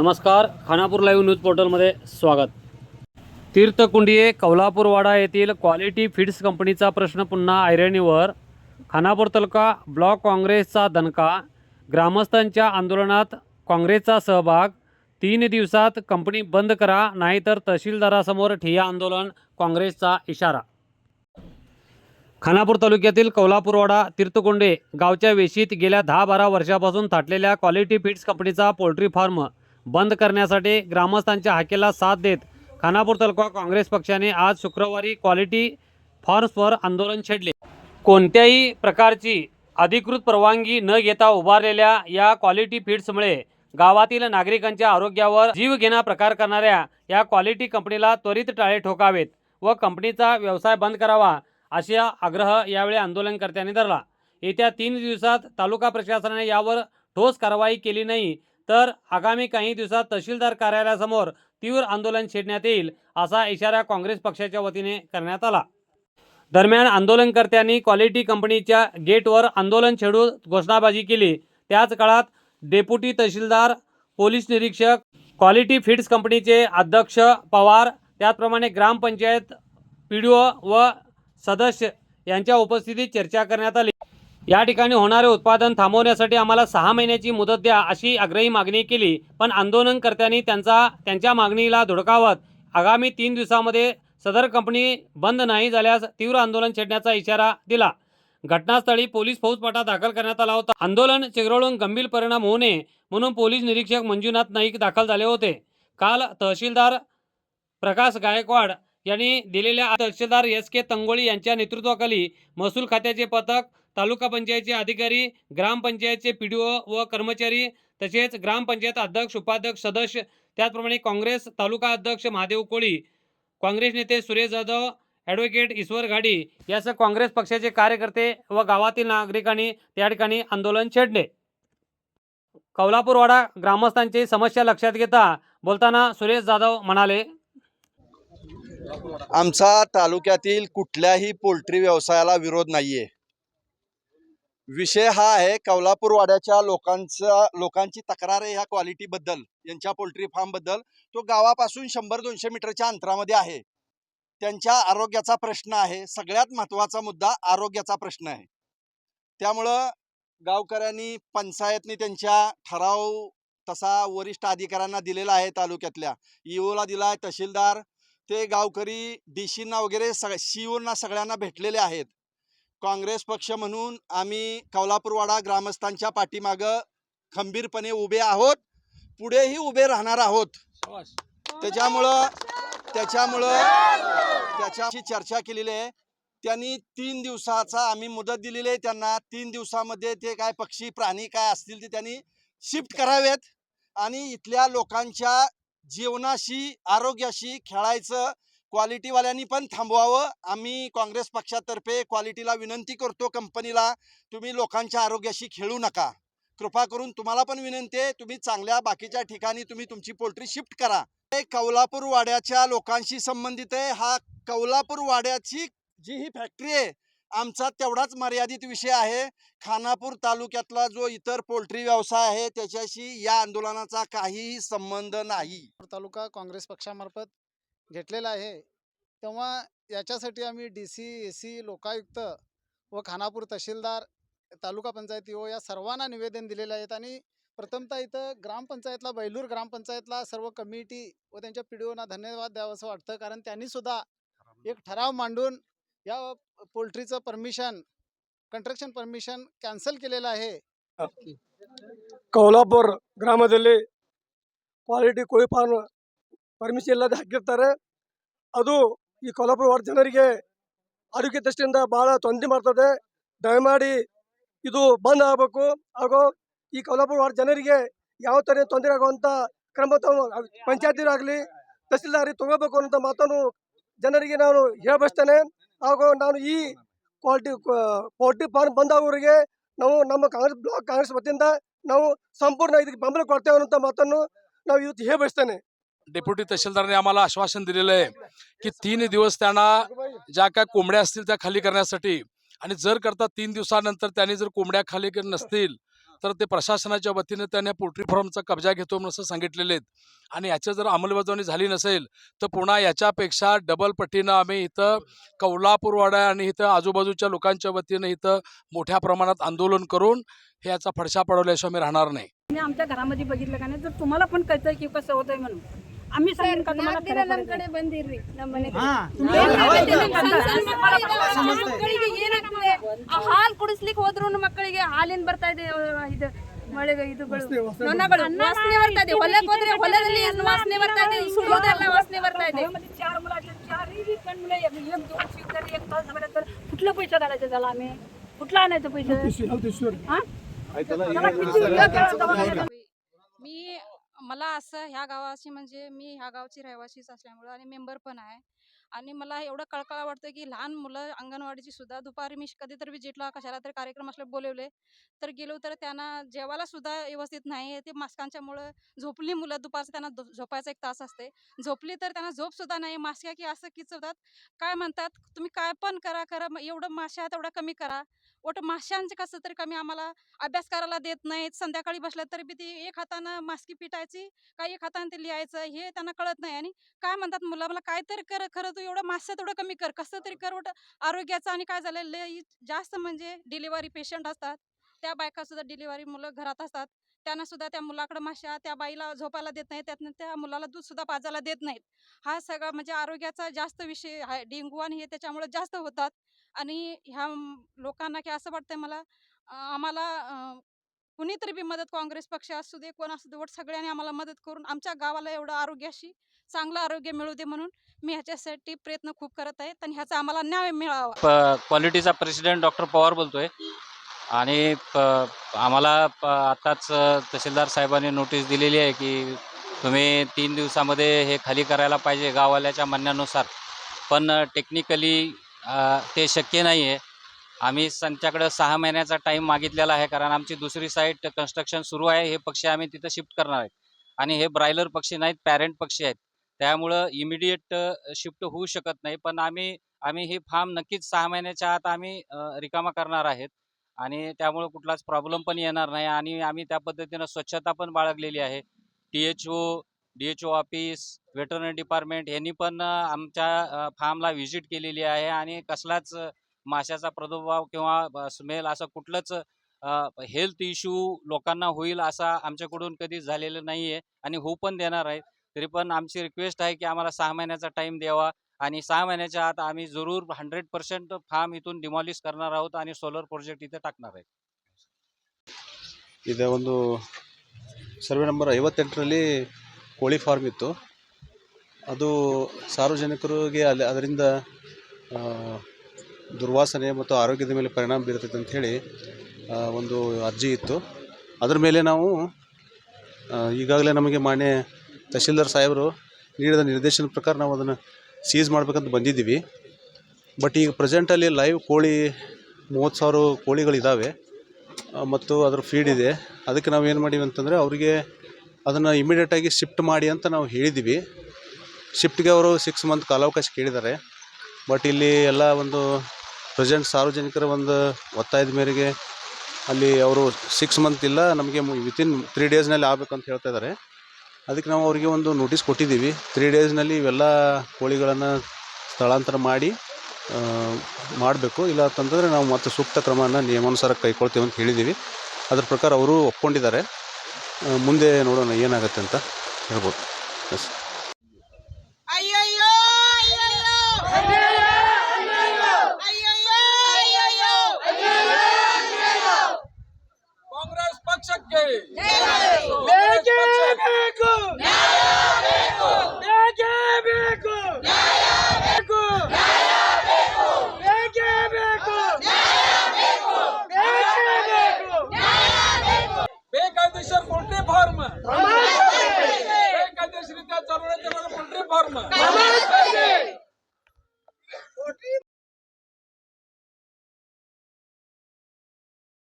नमस्कार Khanapur live news पोर्टलमध्ये स्वागत. तीर्थकुंडिये कौलापूरवाडा येथील क्वालिटी फीड्स कंपनीचा प्रश्न पुन्हा ऐरणीवर. खानापूर तालुका ब्लॉक काँग्रेसचा दणका. ग्रामस्थांच्या आंदोलनात काँग्रेसचा सहभाग. तीन दिवसात कंपनी बंद करा नाहीतर तहसीलदारासमोर ठिय्या आंदोलन काँग्रेसचा इशारा. खानापूर तालुक्यातील कौलापूरवाडा तीर्थकोंडे गावच्या वेशीत गेल्या दहा बारा वर्षापासून थाटलेल्या क्वालिटी फीड्स कंपनीचा पोल्ट्री फार्म बंद करण्यासाठी ग्रामस्थांच्या हाकेला साथ देत खानापूर तालुका काँग्रेस पक्षाने आज शुक्रवारी क्वालिटी फॉर्म्सवर आंदोलन छेडले. कोणत्याही प्रकारची अधिकृत परवानगी न घेता उभारलेल्या या क्वालिटी फीड्समुळे गावातील नागरिकांच्या आरोग्यावर जीवघेणा प्रकार करणाऱ्या या क्वालिटी कंपनीला त्वरित टाळे ठोकावेत व कंपनीचा व्यवसाय बंद करावा असा आग्रह यावेळी आंदोलनकर्त्यांनी धरला. येत्या तीन दिवसात तालुका प्रशासनाने यावर ठोस कारवाई केली नाही तर आगामी काही दिवसात तहसीलदार कार्यालयासमोर तीव्र आंदोलन छेडण्यात येईल असा इशारा काँग्रेस पक्षाच्या वतीने करण्यात आला. दरम्यान आंदोलनकर्त्यांनी क्वालिटी कंपनीच्या गेटवर आंदोलन छेडून घोषणाबाजी केली. त्याच काळात डेप्युटी तहसीलदार पोलीस निरीक्षक क्वालिटी फीड्स कंपनीचे अध्यक्ष पवार त्याचप्रमाणे ग्रामपंचायत पी डी ओ व सदस्य यांच्या उपस्थितीत चर्चा करण्यात आली. या ठिकाणी होणारे उत्पादन थांबवण्यासाठी आम्हाला सहा महिन्याची मुदत द्या अशी आग्रही मागणी केली पण आंदोलनकर्त्यांनी त्यांचा त्यांच्या मागणीला धुडकावत आगामी तीन दिवसामध्ये सदर कंपनी बंद नाही झाल्यास तीव्र आंदोलन छेडण्याचा इशारा दिला. घटनास्थळी पोलीस फौजफाटा दाखल करण्यात आला होता. आंदोलन चिघळून गंभीर परिणाम होऊ नये म्हणून पोलीस निरीक्षक मंजुनाथ नाईक दाखल झाले होते. काल तहसीलदार प्रकाश गायकवाड यांनी दिलेल्या तहसीलदार एस के तंगोळी यांच्या नेतृत्वाखाली महसूल खात्याचे पथक तालुका पंचायतचे अधिकारी ग्रामपंचायतचे पी डी ओ व कर्मचारी तसेच ग्रामपंचायत अध्यक्ष उपाध्यक्ष सदस्य त्याचप्रमाणे काँग्रेस तालुका अध्यक्ष महादेव कोळी काँग्रेस नेते सुरेश जाधव ॲडव्होकेट ईश्वर घाडी यासह काँग्रेस पक्षाचे कार्यकर्ते व गावातील नागरिकांनी त्या ठिकाणी आंदोलन छेडले. कौलापूरवाडा ग्रामस्थांची समस्या लक्षात घेता बोलताना सुरेश जाधव म्हणाले आमचा तालुक्यातील कुठल्याही पोल्ट्री व्यवसायाला विरोध नाहीये. विषय हा आहे कौलापूर वाड्याच्या लोकांचा लोकांची तक्रार आहे ह्या क्वालिटी बद्दल यांच्या पोल्ट्री फार्मबद्दल. तो गावापासून शंभर दोनशे मीटरच्या अंतरामध्ये आहे. त्यांच्या आरोग्याचा प्रश्न आहे. सगळ्यात महत्त्वाचा मुद्दा आरोग्याचा प्रश्न आहे. त्यामुळं गावकऱ्यांनी पंचायतनी त्यांच्या ठराव तसा वरिष्ठ अधिकाऱ्यांना दिलेला आहे तालुक्यातल्या. ईओला दिला आहे तहसीलदार. ते गावकरी डी वगैरे सग सीओना सगळ्यांना भेटलेले आहेत. काँग्रेस पक्ष म्हणून आम्ही कौलापूरवाडा ग्रामस्थांच्या पाठीमागं खंबीरपणे उभे आहोत. पुढेही उभे राहणार आहोत. त्याच्यामुळं त्याच्यामुळं त्याच्याशी चर्चा केलेली आहे. त्यांनी तीन दिवसाचा आम्ही मुदत दिलेली आहे. त्यांना तीन दिवसामध्ये ते काय पक्षी प्राणी काय असतील ते त्यांनी शिफ्ट करावेत. आणि इथल्या लोकांच्या जीवनाशी आरोग्याशी खेळायचं क्वालिटीवाल्यांनी पण थांबवावं. आम्ही काँग्रेस पक्षातर्फे क्वालिटीला विनंती करतो कंपनीला तुम्ही लोकांच्या आरोग्याशी खेळू नका. कृपा करून तुम्हाला पण विनंती आहे तुम्ही चांगल्या बाकीच्या ठिकाणी तुम्ही तुमची पोल्ट्री शिफ्ट करा. हे कौलापूर वाड्याच्या लोकांशी संबंधित आहे. हा कौलापूर वाड्याची जी ही फॅक्टरी आहे आमचा तेवढाच मर्यादित विषय आहे. खानापूर तालुक्यातला जो इतर पोल्ट्री व्यवसाय आहे त्याच्याशी या आंदोलनाचा काहीही संबंध नाही. तालुका काँग्रेस पक्षामार्फत घेतलेला आहे. तेव्हा याच्यासाठी आम्ही D C A C Lokayukta व खानापूर तहसीलदार तालुका पंचायती ओ हो या सर्वांना निवेदन दिलेले आहेत आणि प्रथमतः इथं ग्रामपंचायतला बैलूर ग्रामपंचायतला सर्व कमिटी व त्यांच्या पी डी धन्यवाद द्यावं असं वाटतं. कारण त्यांनी सुद्धा एक ठराव मांडून या पोल्ट्रीचं परमिशन कंस्ट्रक्शन परमिशन कॅन्सल केलेलं आहे. कोल्हापूर ग्रामदल्ली क्वालिटी कोळी फार्म ಪರ್ಮಿಷನ್ ಇಲ್ಲದೆ ಹಾಕಿರ್ತಾರೆ. ಅದು ಈ ಕೊಲ್ಲಾಪುರ ವಾರ್ಡ್ ಜನರಿಗೆ ಆರೋಗ್ಯ ದೃಷ್ಟಿಯಿಂದ ಭಾಳ ತೊಂದರೆ ಮಾಡ್ತದೆ. ದಯಮಾಡಿ ಇದು ಬಂದ್ ಆಗಬೇಕು. ಹಾಗೂ ಈ ಕೊಲ್ಲಾಪುರ ವಾರ್ಡ್ ಜನರಿಗೆ ಯಾವ ಥರ ತೊಂದರೆ ಆಗುವಂಥ ಕ್ರಮ ಪಂಚಾಯತಿರಾಗಲಿ ತಹಸೀಲ್ದಾರಿ ತಗೋಬೇಕು ಅನ್ನೋ ಮಾತನ್ನು ಜನರಿಗೆ ನಾನು ಹೇಳಬಯಸ್ತೇನೆ. ಹಾಗೂ ನಾನು ಈ ಕ್ವಾಲಿಟಿ ಪೋಲ್ಟ್ರಿ ಫಾರ್ಮ್ ಬಂದವರಿಗೆ ನಾವು ನಮ್ಮ ಕಾಂಗ್ರೆಸ್ ಬ್ಲಾಕ್ ಕಾಂಗ್ರೆಸ್ ವತಿಯಿಂದ ನಾವು ಸಂಪೂರ್ಣ ಇದಕ್ಕೆ ಬೆಂಬಲ ಕೊಡ್ತೇವೆ ಅನ್ನೋಂಥ ಮಾತನ್ನು ನಾವು ಇವತ್ತು ಹೇಳಬಯಸ್ತೇನೆ. डेप्युटी तहसीलदारांनी आम्हाला आश्वासन दिलेलं आहे की तीन दिवस त्यांना ज्या काय कोंबड्या असतील त्या खाली करण्यासाठी आणि जर करता तीन दिवसानंतर त्यांनी जर कोंबड्या खाली नसतील तर ते प्रशासनाच्या वतीने त्याने पोल्ट्री फॉर्मचा कब्जा घेतो म्हणून असं सांगितलेले आहेत आणि याच्या जर अंमलबजावणी झाली नसेल तर पुन्हा याच्यापेक्षा डबल पटीनं आम्ही इथं कौलापूरवाडा आणि इथं आजूबाजूच्या लोकांच्या वतीनं इथं मोठ्या प्रमाणात आंदोलन करून हे याचा फडशा पडवल्याशिवाय आम्ही राहणार नाही. आमच्या घरामध्ये बघितलं का नाही तर तुम्हाला पण कळतंय की कसं होतंय म्हणून. आम्ही सांगून का तुम्हाला खरं ನಮ್ पडेल? ಕಡೆ ಬಂದಿರ್ರಿ ನಮ್ಮ ಮನೆಗೆ तुम्ही ಏನಾಗತ್ತೆ ಏನಾಗತ್ತೆ ನಮ್ ಅಂತ ಸಣ್ಣ तुम्हाला ಸಣ್ಣ पण ಮಕ್ಕಳಿಗೆ ಮಕ್ಕಳಿಗೆ ಏನಾಗ್ತದೆ ಆ ಹಾಲು ಕುಡಿಸ್ಲಿಕ್ಕೆ ಹೋದ್ರು ಮಕ್ಕಳಿಗೆ ಹಾಲಿನ ಬರ್ತಾ ಇದೆ ಅಹ್, ಇದು ಮಳೆಗೆ ಇದುಗಳು ನೊಣಗಳು ವಾಸನೆ ಬರ್ತಾ ಇದೆ ಹೊಲಕ್ಕೆ ಹೋದ್ರೆ ಹೊಲದಲ್ಲಿ ಏನು ವಾಸನೆ ಬರ್ತಾ ಇದೆ ಸುಡೋದೆಲ್ಲ ವಾಸನೆ ಬರ್ತಾ ಇದೆ घरामध्ये चार मुलाचे चारही जण मुलं एक एक दोन शिफ्ट जरी एक तास झाले तर कुठलं पैसे घालायचे त्याला आम्ही कुठला आणायचं पैसे मला असं ह्या गावाशी म्हणजे मी ह्या गावची रहिवासीच असल्यामुळं आणि मेंबर पण आहे. आणि मला एवढं कळकळा वाटतं की लहान मुलं अंगणवाडीची सुद्धा दुपारी मी कधीतरी विजिटला कशाला तरी कार्यक्रम असले बोलवले. तर गेलो तर त्यांना जेवायला सुद्धा व्यवस्थित नाही ते मास्कांच्यामुळं झोपली मुलं दुपारचं त्यांना झोपायचा एक तास असते. झोपली तर त्यांना झोपसुद्धा नाही मास्क्या की असं किचवतात काय म्हणतात? तुम्ही काय पण करा करा. एवढं माश्या तेवढं कमी करा. ओट माश्यांचे कसं तरी कमी आम्हाला अभ्यास करायला देत नाहीत. संध्याकाळी बसल्या तरी बी ती एक हातानं मास्की पिटायची काही एक हातानं ते लिहायचं हे त्यांना कळत नाही. आणि काय म्हणतात मुलं मला काय तरी कर खरं तू एवढं मास्या तेवढं कमी कर. कसं तरी कर उलट आरोग्याचं आणि काय झालं लय जास्त म्हणजे डिलिव्हरी पेशंट असतात. त्या बायका सुद्धा डिलिव्हरी मुलं घरात असतात. त्यांना सुद्धा त्या मुलाकडं माश्या त्या बाईला झोपायला देत नाहीत. त्यातनं त्या मुलाला दूध सुद्धा पाजायला देत नाहीत. हा सगळा म्हणजे आरोग्याचा जास्त विषय आहे. डेंगू आणि हे त्याच्यामुळे जास्त होतात. आणि ह्या लोकांना की असं वाटतंय मला आम्हाला कुणीतरी बी मदत काँग्रेस पक्ष असू दे कोण असू दे वट सगळ्यांनी आम्हाला मदत करून आमच्या गावाला एवढं आरोग्याशी चांगलं आरोग्य मिळू दे म्हणून मी ह्याच्यासाठी प्रयत्न खूप करत आहे. आणि ह्याचा आम्हाला न्याय मिळावा. क्वालिटीचा प्रेसिडेंट डॉक्टर पवार बोलतोय. आणि आम्हाला प आत्ताच तहसीलदार साहेबांनी नोटीस दिलेली आहे की तुम्ही तीन दिवसामध्ये हे खाली करायला पाहिजे गाववाल्याच्या म्हणण्यानुसार. पण टेक्निकली ते शक्य नाही आहे आम्ही त्यांच्याकडं सहा महिन्याचा टाईम मागितलेला आहे कारण आमची दुसरी साईट कन्स्ट्रक्शन सुरू आहे हे पक्षी आम्ही तिथं शिफ्ट करणार आहेत. आणि हे ब्रायलर पक्षी नाहीत पॅरेंट पक्षी आहेत. त्यामुळं इमिडिएट शिफ्ट होऊ शकत नाही पण आम्ही आम्ही ही फार्म नक्कीच सहा महिन्याच्या आत आम्ही रिकामा करणार आहेत. आणि त्यामुळे कुठलाच प्रॉब्लेम पण येणार नाही. आणि आम्ही त्या पद्धतीनं स्वच्छता पण बाळगलेली आहे. T H O D H O office veterinary department यांनी पण अ, आमच्या फार्मला व्हिजिट केलेली आहे आणि कसलाच अ, माशाचा प्रादुर्भाव किंवा स्मेल असं कुठलंच हेल्थ इश्यू लोकांना होईल असा आमच्याकडून कधीच झालेलं नाही आहे आणि होऊ पण देणार आहे तरी पण आमची रिक्वेस्ट आहे की आम्हाला सहा महिन्याचा टाईम द्यावा आणि सहा महिन्याच्या आत आम्ही जरूर हंड्रेड पर्सेंट फार्म इथून डिमॉलिश करणार आहोत आणि सोलर प्रोजेक्ट इथे टाकणार आहे ಇದು ಒಂದು ಸರ್ವೆ ನಂಬರ್ ಐವತ್ತೆಂಟರಲ್ಲಿ ಕೋಳಿ ಫಾರ್ಮ್ ಇತ್ತು ಅದು ಸಾರ್ವಜನಿಕರಿಗೆ ಅಲ್ಲಿ ಅದರಿಂದ ದುರ್ವಾಸನೆ ಮತ್ತು ಆರೋಗ್ಯದ ಮೇಲೆ ಪರಿಣಾಮ ಬೀರ್ತೈತೆ ಅಂಥೇಳಿ ಒಂದು ಅರ್ಜಿ ಇತ್ತು. ಅದ್ರ ಮೇಲೆ ನಾವು ಈಗಾಗಲೇ ನಮಗೆ ಮಾನ್ಯ ತಹಶೀಲ್ದಾರ್ ಸಾಹೇಬರು ನೀಡಿದ ನಿರ್ದೇಶನ ಪ್ರಕಾರ ನಾವು ಅದನ್ನು ಸೀಸ್ ಮಾಡ್ಬೇಕಂತ ಬಂದಿದ್ದೀವಿ. ಬಟ್ ಈಗ ಪ್ರೆಸೆಂಟಲ್ಲಿ ಲೈವ್ ಕೋಳಿ, ಮೂವತ್ತು ಸಾವಿರ ಕೋಳಿಗಳಿದ್ದಾವೆ ಮತ್ತು ಅದರ ಫೀಡ್ ಇದೆ. ಅದಕ್ಕೆ ನಾವು ಏನು ಮಾಡೀವಿ ಅಂತಂದರೆ ಅವರಿಗೆ ಅದನ್ನು ಇಮಿಡಿಯೇಟಾಗಿ ಶಿಫ್ಟ್ ಮಾಡಿ ಅಂತ ನಾವು ಹೇಳಿದ್ದೀವಿ. ಶಿಫ್ಟ್ಗೆ ಅವರು ಸಿಕ್ಸ್ ಮಂತ್ ಕಾಲಾವಕಾಶ ಕೇಳಿದ್ದಾರೆ. ಬಟ್ ಇಲ್ಲಿ ಎಲ್ಲ ಒಂದು ಪ್ರೆಸೆಂಟ್ ಸಾರ್ವಜನಿಕರ ಒಂದು ಒತ್ತಾಯದ ಮೇರೆಗೆ ಅಲ್ಲಿ ಅವರು ಸಿಕ್ಸ್ ಮಂತ್ ಇಲ್ಲ, ನಮಗೆ ವಿತಿನ್ ತ್ರೀ ಡೇಸ್ನಲ್ಲಿ ಆಗಬೇಕಂತ ಹೇಳ್ತಾ ಇದ್ದಾರೆ. ಅದಕ್ಕೆ ನಾವು ಅವರಿಗೆ ಒಂದು ನೋಟಿಸ್ ಕೊಟ್ಟಿದ್ದೀವಿ. ತ್ರೀ ಡೇಸ್ನಲ್ಲಿ ಇವೆಲ್ಲ ಕೋಳಿಗಳನ್ನು ಸ್ಥಳಾಂತರ ಮಾಡಿ ಮಾಡಬೇಕು. ಇಲ್ಲ ಅಂತಂದರೆ ನಾವು ಮತ್ತೆ ಸೂಕ್ತ ಕ್ರಮನ ನಿಯಮಾನುಸಾರ ಕೈಗೊಳ್ತೇವೆ ಅಂತ ಹೇಳಿದ್ದೀವಿ. ಅದ್ರ ಪ್ರಕಾರ ಅವರು ಒಪ್ಕೊಂಡಿದ್ದಾರೆ. ಮುಂದೆ ನೋಡೋಣ ಏನಾಗುತ್ತೆ ಅಂತ ಹೇಳ್ಬೋದು. ಎಸ್